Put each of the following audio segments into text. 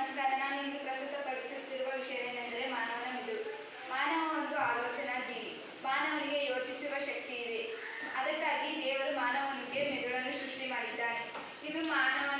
ನಮಸ್ಕಾರ ನಾನು ಇಂದು ಪ್ರಸ್ತುತಪಡಿಸುತ್ತಿರುವ ವಿಷಯವೇನೆಂದರೆ ಮಾನವನ ಮೆದುಳು ಮಾನವ ಒಂದು ಆಲೋಚನಾ ಜೀವಿ. ಮಾನವನಿಗೆ ಯೋಚಿಸುವ ಶಕ್ತಿ ಇದೆ ಅದಕ್ಕಾಗಿ ದೇವರು ಮಾನವನಿಗೆ ಮೆದುಳನ್ನು ಸೃಷ್ಟಿ ಮಾಡಿದ್ದಾನೆ. ಇದು ಮಾನವನ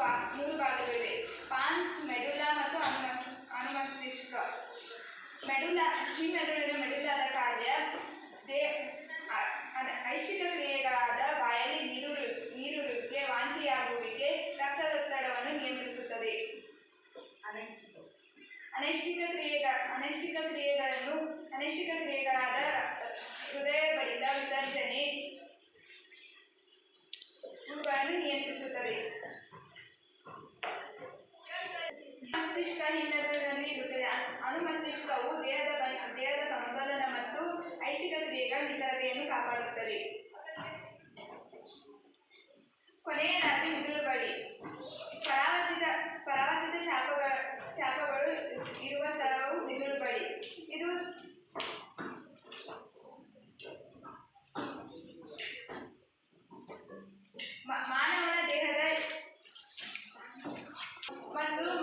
ಬಾ ಮೂರು ಭಾಗಗಳಿವೆ ಪಾನ್ಸ್, ಮೆಡುಲಾ ಮತ್ತು ಅನುಮಸ್ ಅನುಮಸ್ತಿಷ್ಕ ಮೆಡುಲಾ ಮೆದುಳಿನ ಮೆಡುಲಾದ ಕಾರ್ಯ ದೇ ಐಶಿಕ ಕ್ರಿಯೆಗಳಾದ ಬಾಯಲ್ಲಿ ನೀರು ನೀರುರುವಿಕೆ ವಾಂತಿಯಾಗುವಿಕೆ ರಕ್ತದೊತ್ತಡವನ್ನು ನಿಯಂತ್ರಿಸುತ್ತದೆ. ಅನೈಚ್ಛಿಕ. ಕ್ರಿಯೆಗಳ ಅನೈಚ್ಛಿಕ ಕ್ರಿಯೆಗಳನ್ನು, ಅನೈಚ್ಛಿಕ ಕ್ರಿಯೆಗಳಾದ ಹೃದಯ ಬಡಿತ ವಿಸರ್ಜನೆ ಇವುಗಳನ್ನು ನಿಯಂತ್ರಿಸುತ್ತದೆ. ಮಸ್ತಿಷ್ಕ ಹಿನ್ನೆಲೆಯಲ್ಲಿ ಇರುತ್ತದೆ. ಅನು- ಅನುಮಸ್ತಿಷ್ಕವು ದೇಹದ ದೇಹದ ಸಮತೋಲನ ಮತ್ತು ಐಚ್ಛಿಕ ದೇಹ ನಿಖರತೆಯನ್ನು ಕಾಪಾಡುತ್ತದೆ. ಕೊನೆಯದಾಗಿ ಮಿದುಳು ಬಳಿ ಪರಾವರ್ತಿತ ಪರಾವರ್ತಿತ ಚಾಪಗಳ, ಚಾಪಗಳು ಇರುವ ಸ್ಥಳವು ಮಿದುಳು ಬಳಿ ಇದು ಮಾನವನ ದೇಹದ ಮತ್ತು